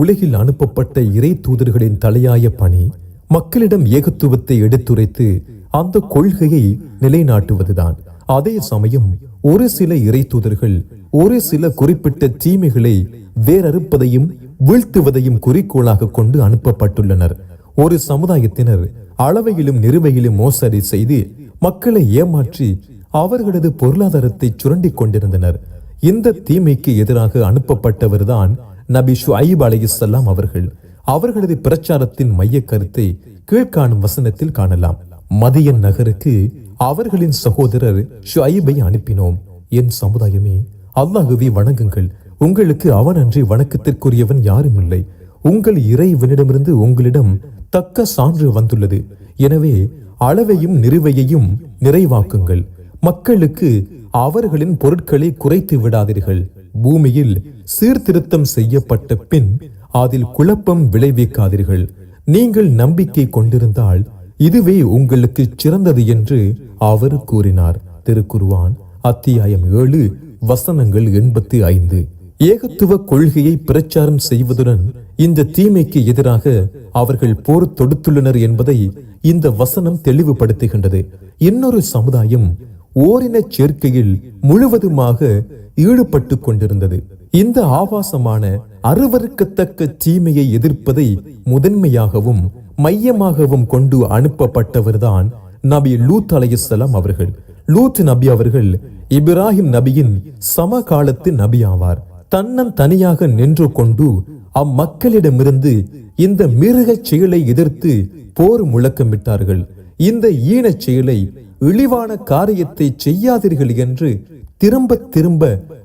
உலகில் அனுப்பப்பட்ட இறை தூதர்களின் தலையாய பணி மக்களிடம் ஏகத்துவத்தை எடுத்துரைத்து அந்த கொள்கையை நிலைநாட்டுவதுதான். அதே சமயம் ஒரு சில இறை தூதர்கள் ஒரு சில குறிப்பிட்ட தீமைகளை வேறறுப்பதையும் வீழ்த்துவதையும் குறிக்கோளாக கொண்டு அனுப்பப்பட்டுள்ளனர். ஒரு சமுதாயத்தினர் அளவையிலும் நிறுவையிலும் மோசடி செய்து மக்களை ஏமாற்றி அவர்களது பொருளாதாரத்தை சுரண்டிக் கொண்டிருந்தனர். இந்த தீமைக்கு எதிராக அனுப்பப்பட்டவர்தான் நபி ஷுஐப் அலையுசல்லாம் அவர்கள் அவர்களது பிரச்சாரத்தின் மைய கருத்தை கீழ்காணும் வசனத்தில் காணலாம். மதியன் நகருக்கு அவர்களின் சகோதரர் ஷுஐபை அனுப்பினோம். என் சமுதாயமே அல்லாஹுவை வணங்குங்கள். உங்களுக்கு அவனன்றி வணக்கத்திற்குரியவன் யாரும் இல்லை. உங்கள் இறைவனிடமிருந்து உங்களிடம் தக்க சான்று வந்துள்ளது. எனவே அளவையும் நிறுவையையும் நிறைவாக்குங்கள். மக்களுக்கு அவர்களின் பொருட்களை குறைத்து விடாதீர்கள். பூமியில் சீர்திருத்தம் செய்யப்பட்ட பின் அதில் குழப்பம் விளைவிக்காதீர்கள். நீங்கள் நம்பிக்கை கொண்டிருந்தால் இதுவே உங்களுக்கு சிறந்தது என்று அவர் கூறினார். திருக்குருவான் அத்தியாயம் ஏழு வசனங்கள் எண்பத்தி ஐந்து. ஏகத்துவ கொள்கையை பிரச்சாரம் செய்வதுடன் இந்த தீமைக்கு எதிராக அவர்கள் போர் தொடுத்துள்ளனர் என்பதை இந்த வசனம் தெளிவுபடுத்துகின்றது. இன்னொரு சமுதாயம் ஓரின சேர்க்கையில் முழுவதுமாக ஈடுபட்டு கொண்டிருந்தது. இந்த ஆபாசமான அருவருக்கத்தக்க தீமையை எதிர்ப்பதை முதன்மையாகவும் மையமாகவும் கொண்டு அனுப்பப்பட்டவர்தான் நபி லூத் அலைஹிஸ்ஸலாம் அவர்கள். லூத் நபி அவர்கள் இப்ராஹிம் நபியின் சமகாலத்து நபி ஆவார். தன்னன் தனியாக நின்று கொண்டு அம்மக்களிடமிருந்து இந்த மிருகச் செயலை எதிர்த்து போர் முழக்கமிட்டார்கள். இந்த ஈனச் செயலை இழிவான காரியத்தை செய்யாதீர்கள் என்று திரும்ப திரும்ப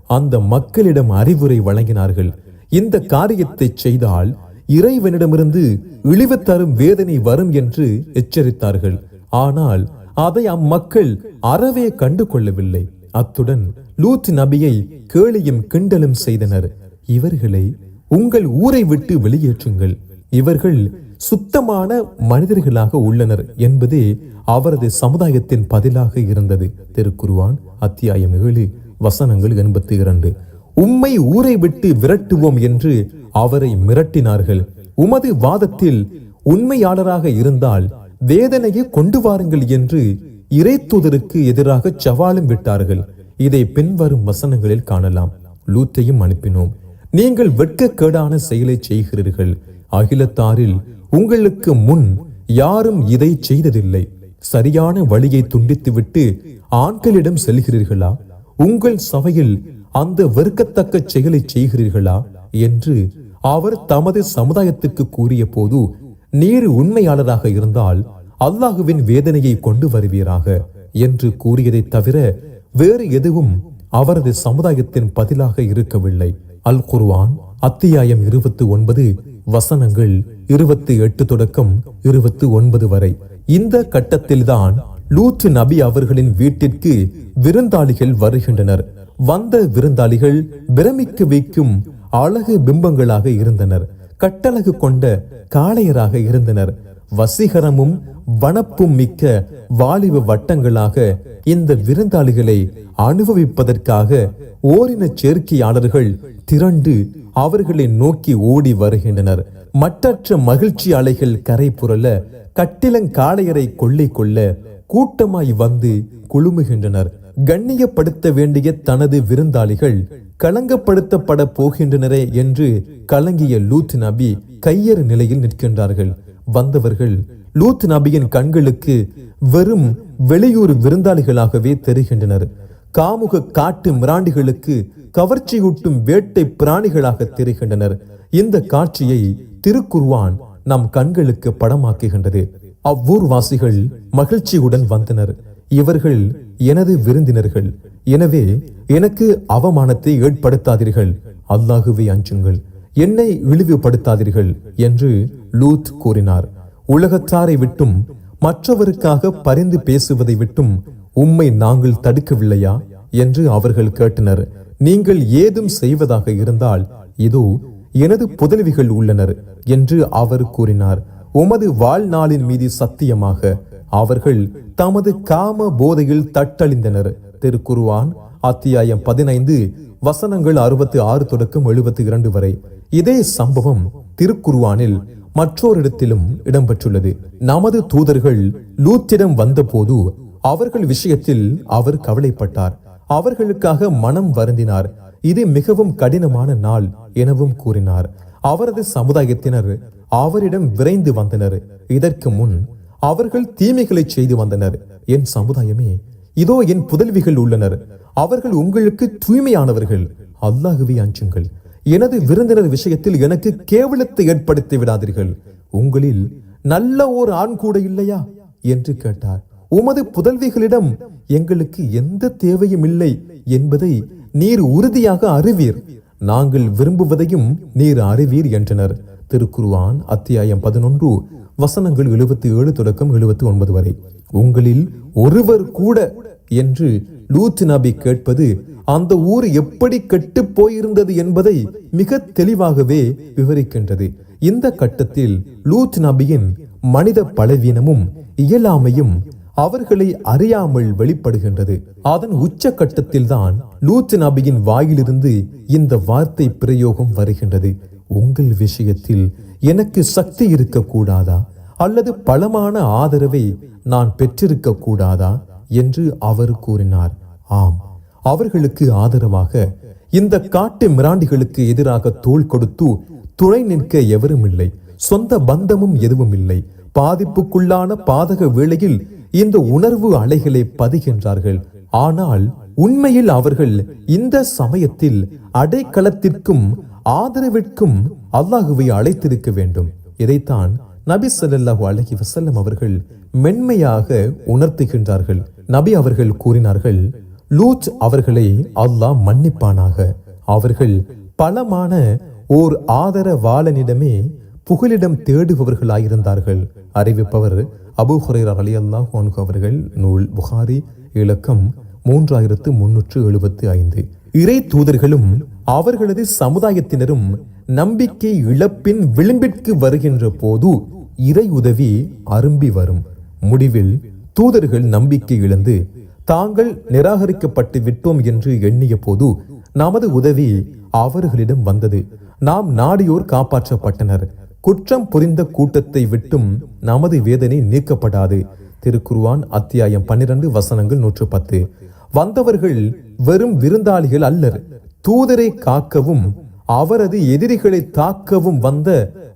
அந்த மக்களிடம் அறிவுரை வழங்கினார்கள். இந்த காரியத்தை செய்தால் இறைவனிடமிருந்து இழிவு தரும் வேதனை வரும் என்று எச்சரித்தார்கள். ஆனால் அதை அம்மக்கள் அறவே கண்டு கொள்ளவில்லை அத்துடன் லூத் நபியை கேலியும் கிண்டலும் செய்தனர். இவர்களை உங்கள் ஊரை விட்டு வெளியேற்றுங்கள். இவர்கள் சுத்தமான மனிதர்களாக உள்ளனர் என்பதே அவரது சமுதாயத்தின் பதிலாக இருந்தது. திருக்குருவான் அத்தியாயம் ஏழு வசனங்கள் எண்பத்தி இரண்டு உம்மை ஊரை விட்டு விரட்டுவோம் என்று அவரை மிரட்டினார்கள். உமது வாதத்தில் உண்மையாளராக இருந்தால் வேதனையை கொண்டு வாருங்கள் என்று இறைத்தூதருக்கு எதிராக சவாலும் விட்டார்கள். இதை பின்வரும் வசனங்களில் காணலாம். லூத்தையும் அனுப்பினோம். நீங்கள் வெட்கக்கேடான செயலை செய்கிறீர்கள். அகிலத்தாரில் உங்களுக்கு முன் யாரும் இதை செய்ததில்லை. சரியான வழியை துண்டித்துவிட்டு ஆண்களிடம் செல்கிறீர்களா? உங்கள் சபையில் அந்த வெறுக்கத்தக்க செயலை செய்கிறீர்களா? என்று அவர் தமது சமுதாயத்துக்கு கூறிய போது நீர் உண்மையாளராக இருந்தால் அல்லாஹுவின் வேதனையை கொண்டு வருவீராக என்று கூறியதை தவிர வேறு எதுவும் அவரது சமுதாயத்தின் பதிலாக இருக்கவில்லை. அல் குர்வான் அத்தியாயம் இருபத்தி ஒன்பது வசனங்கள் இருபத்தி எட்டு தொடக்கம் இருபத்தி ஒன்பது வரை. இந்த கட்டத்தில்தான் லூத் நபி அவர்களின் வீட்டிற்கு விருந்தாளிகள் வருகின்றனர். வந்த விருந்தாளிகள் பிரமிக்க வைக்கும் அழகு பிம்பங்களாக இருந்தனர். கட்டழகு கொண்ட காளையராக இருந்தனர். வசீகரமும் வனப்பும் மிக்க வாலிப வட்டங்களாக இந்த விருந்தாளிகளை அனுபவிப்பதற்காக ஓரின சேர்க்கையாளர்கள் திரண்டு அவர்களை நோக்கி ஓடி வருகின்றனர். மற்றற்ற மகிழ்ச்சி அலைகள் கரை புரள கட்டிலங்காளையரை கொள்ளை கொள்ள கூட்டமாய் வந்து குழுமுகின்றனர் கண்ணியப்படுத்த வேண்டிய தனது விருந்தாளிகள் களங்கப்படுத்தப்பட போகின்றனரே என்று கலங்கிய லூத் நபி கையறு நிலையில் நிற்கின்றார்கள். வந்தவர்கள் லூத் நபியின் கண்களுக்கு வெறும் வெளியூர் விருந்தாளிகளாகவே தெரிகின்றனர். காமுக காட்டு மிராண்டிகளுக்கு கவர்ச்சியூட்டும் வேட்டை பிராணிகளாக தெரிகின்றனர். இந்த காட்சியை திருக்குர்வான் நம் கண்களுக்கு படமாக்குகின்றது. அவ்வூர்வாசிகள் மகிழ்ச்சியுடன் வந்தனர். இவர்கள் எனது விருந்தினர்கள். எனவே எனக்கு அவமானத்தை ஏற்படுத்தாதீர்கள். அல்லாஹுவை அஞ்சுங்கள். என்னை இழிவுபடுத்தாதீர்கள் என்று லூத் கூறினார். உலகத்தாரை விட்டும் மற்றவருக்காக பரிந்து பேசுவதை விட்டும் உம்மை நாங்கள் தடுக்கவில்லையா? என்று அவர்கள் கேட்டனர். நீங்கள் ஏதும் செய்வதாக இருந்தால் இதோ எனது புதல்விகள் உள்ளனர் என்று அவர் கூறினார். உமது வாழ்நாளின் மீது சத்தியமாக அவர்கள் தமது காம போதையில் தட்டழிந்தனர் திருக்குருவான் அத்தியாயம் பதினைந்து வசனங்கள் அறுபத்தி ஆறு தொடக்கம் எழுபத்தி இரண்டு வரை. இதே சம்பவம் திருக்குருவானில் மற்றோரிடத்திலும் இடம்பெற்றுள்ளது. நமது தூதர்கள் லூத்திடம் வந்தபோது அவர்கள் விஷயத்தில் அவர் கவலைப்பட்டார். அவர்களுக்காக மனம் வருந்தினார். இது மிகவும் கடினமான நாள் எனவும் கூறினார். அவரது சமுதாயத்தினர் அவரிடம் விரைந்து வந்தனர். இதற்கு முன் அவர்கள் தீமைகளை செய்து வந்தனர். என் சமுதாயமே இதோ என் புதல்விகள் உள்ளனர். அவர்கள் உங்களுக்கு தூய்மையானவர்கள். அல்லாகவே அஞ்சுங்கள். எனது விருந்தினர் விஷயத்தில் எனக்கு கேவலத்தை ஏற்படுத்தி விடாதீர்கள். உங்களில் நல்ல ஓர் ஆண் கூட இல்லையா? என்று கேட்டார். உமது புதல்விகளிடம் எங்களுக்கு எந்த தேவையும் இல்லை என்பதை நீர் உறுதியாக அறிவீர். நாங்கள் விரும்புவதையும் நீர் அறிவீர் என்றனர். திருக்குருவான் அத்தியாயம் பதினொன்று வசனங்கள் எழுபத்தி ஏழு தொடக்கம் எழுபத்தி ஒன்பது வரை. உங்களில் ஒருவர் கூட என்று லூத் நபி கேட்பது அந்த ஊர் எப்படி கெட்டு போயிருந்தது என்பதை மிக தெளிவாகவே விவரிக்கின்றது. இந்த கட்டத்தில் லூத் நபியின் மனித பலவீனமும் இயலாமையும் அவர்களை அறியாமல் வெளிப்படுகின்றது. அதன் உச்ச கட்டத்தில் தான் லூத் நபியின் வாயிலிருந்து இந்த வார்த்தை பிரயோகம் வருகின்றது. உங்கள் விஷயத்தில் எனக்கு சக்தி இருக்கக்கூடாதா? அல்லது பலமான ஆதரவை நான் பெற்றிருக்க கூடாதா என்று அவர் கூறினார். ஆம் அவர்களுக்கு ஆதரவாக இந்த காட்டு மிராண்டிகளுக்கு எதிராக தோள் கொடுத்து துணை நிற்க எவரும் இல்லை சொந்த பந்தமும் எதுவும் இல்லை. பாதிப்புக்குள்ளான பாதக வேளையில் இந்த உணர்வு அலைகளை பதிகின்றார்கள். ஆனால் உண்மையில் அவர்கள் இந்த சமயத்தில் அடைக்கலத்திற்கும் ஆதரவிற்கும் அல்லாஹுவை அழைத்திருக்க வேண்டும். இதைத்தான் நபி சல்லாஹூ அலஹி வசல்லம் அவர்கள் மென்மையாக உணர்த்துகின்றார்கள். நபி அவர்கள் கூறினார்கள் லூத் அவர்களை அல்லாஹ் மன்னிப்பானாக. அவர்கள் பலமான ஓர் ஆதரவாளனிடமே புகலிடம் தேடுபவர்களாயிருந்தார்கள். அறிவிப்பவர் அபு ஹுரைரா ரலியல்லாஹு அல்லாஹ் அவர்கள் நூல் புகாரி இலக்கம் மூன்றாயிரத்து முன்னூற்று எழுபத்து ஐந்து. இறை தூதர்களும் அவர்களது சமுதாயத்தினரும் நம்பிக்கை இழப்பின் விளிம்பிற்கு வருகின்ற போது இறை உதவி அரும்பி வரும். முடிவில் தூதர்கள் நம்பிக்கை இழந்து தாங்கள் நிராகரிக்கப்பட்டு விட்டோம் என்று எண்ணிய போது நமது உதவி அவர்களிடம் வந்தது. நாம் நாடியோர் காப்பாற்றப்பட்டனர். குற்றம் புரிந்த கூட்டத்தை விட்டும் நமது வேதனை நீக்கப்படாது. திருக்குருவான் அத்தியாயம் பன்னிரண்டு வசனங்கள் நூற்று பத்து வந்தவர்கள் வெறும் விருந்தாளிகள் அல்லர். தூதரை காக்கவும் அவரது எதிரிகளை தாக்கவும் வந்த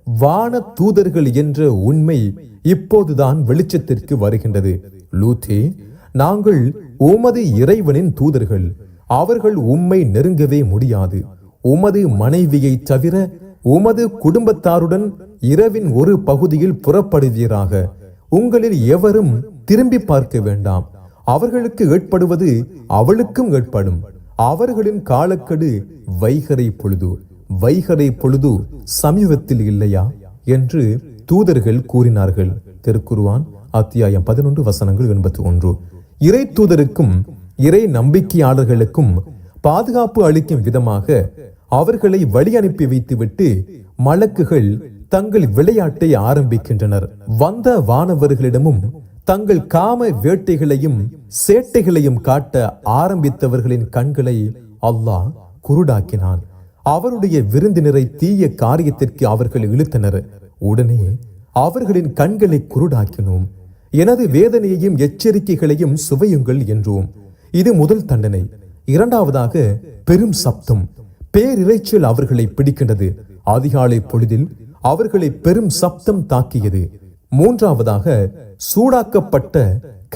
வான தூதர்கள் என்ற உண்மை இப்போதுதான் வெளிச்சத்திற்கு வருகின்றது. லூத்தி நாங்கள் உமது இறைவனின் தூதர்கள். அவர்கள் உம்மை நெருங்கவே முடியாது. உமது மனைவியை தவிர உமது குடும்பத்தாருடன் இரவின் ஒரு பகுதியில் புறப்படுவீராக. உங்களில் எவரும் திரும்பி பார்க்க வேண்டாம். அவர்களுக்கு ஏற்படுவது அவளுக்கும் ஏற்படும். அவர்களின் காலக்கெடு வைகரை பொழுது. வைகரை பொழுது சமீபத்தில் இல்லையா? என்று தூதர்கள் கூறினார்கள். திருக்குருவான் அத்தியாயம் பதினொன்று வசனங்கள் எண்பத்தி ஒன்று இறை தூதருக்கும் இறை நம்பிக்கையாளர்களுக்கும் பாதுகாப்பு அளிக்கும் விதமாக அவர்களை வழி அனுப்பி வைத்துவிட்டு மலக்குகள் தங்கள் விளையாட்டை ஆரம்பிக்கின்றனர். வந்த வானவர்களிடமும் தங்கள் காம வேட்டைகளையும் சேட்டைகளையும் காட்ட ஆரம்பித்தவர்களின் கண்களை அல்லாஹ் குருடாக்கினான். அவருடைய விருந்தினரை தீய காரியத்திற்கு அவர்கள் இழுத்தனர். உடனே அவர்களின் கண்களை குருடாக்கினோம். எனது வேதனையையும் எச்சரிக்கைகளையும் சுவையுங்கள் என்றோம். இது முதல் தண்டனை. இரண்டாவதாக பெரும் சப்தம். பேரிரைச்சல் அவர்களை பிடிக்கின்றது. அதிகாலை பொழுதில் அவர்களை பெரும் சப்தம் தாக்கியது. மூன்றாவதாக சூடாக்கப்பட்ட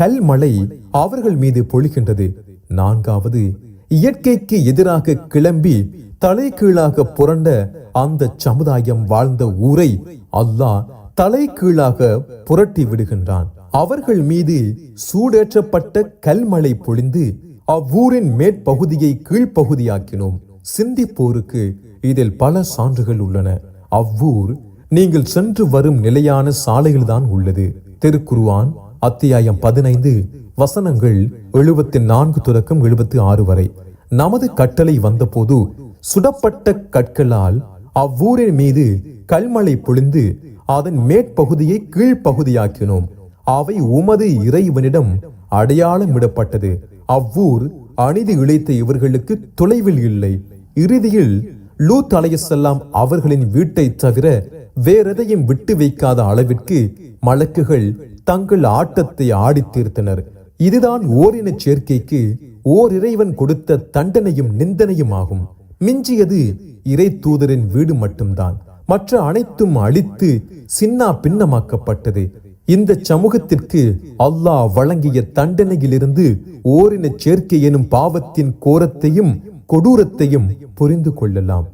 கல்மழை அவர்கள் மீது பொழிகின்றது. நான்காவது இயற்கைக்கு எதிராக கிளம்பி தலைகீழாக புரண்ட அந்த சமுதாயம் வாழ்ந்த ஊரை அல்லாஹ் தலைகீழாக புரட்டி விடுகின்றான். அவர்கள் மீது சூடேற்றப்பட்ட கல்மழை பொழிந்து அவ்வூரின் மேற்பகுதியை கீழ்ப்பகுதியாக்கினோம். சிந்திப்போருக்கு இதில் பல சான்றுகள் உள்ளன. அவ்வூர் நீங்கள் சென்று வரும் நிலையான சாலையில்தான் உள்ளது. திருக்குருவான் அத்தியாயம் பதினைந்து வசனங்கள் எழுபத்தி நான்கு தொடக்கம் எழுபத்தி ஆறு வரை. நமது கட்டளை வந்தபோது சுடப்பட்ட கற்களால் அவ்வூரின் மீது கல்மலை பொழிந்து அதன் மேற்பகுதியை கீழ்ப்பகுதியாக்கினோம். அவை உமது இறைவனிடம் அடையாளமிடப்பட்டது. அவ்வூர் அநீதி இழைத்த இவர்களுக்கு தொலைவில் இல்லை. இறுதியில் லூத் அலையசல்லாம் அவர்களின் வீட்டை தவிர வேறெதையும் விட்டு வைக்காத அளவிற்கு மலக்குகள் தங்கள் ஆட்டத்தை ஆடி தீர்த்தனர். இதுதான் ஓரின சேர்க்கைக்கு ஓர் இறைவன் கொடுத்த தண்டனையும் நிந்தனையும் ஆகும். மிஞ்சியது இறை தூதரின் வீடு மட்டும்தான். மற்ற அனைத்தும் அழித்து சின்னா பின்னமாக்கப்பட்டது. இந்த சமூகத்திற்கு அல்லாஹ் வழங்கிய தண்டனையிலிருந்து ஓரின சேர்க்கை எனும் பாவத்தின் கோரத்தையும் கொடூரத்தையும் புரிந்து கொள்ளலாம்.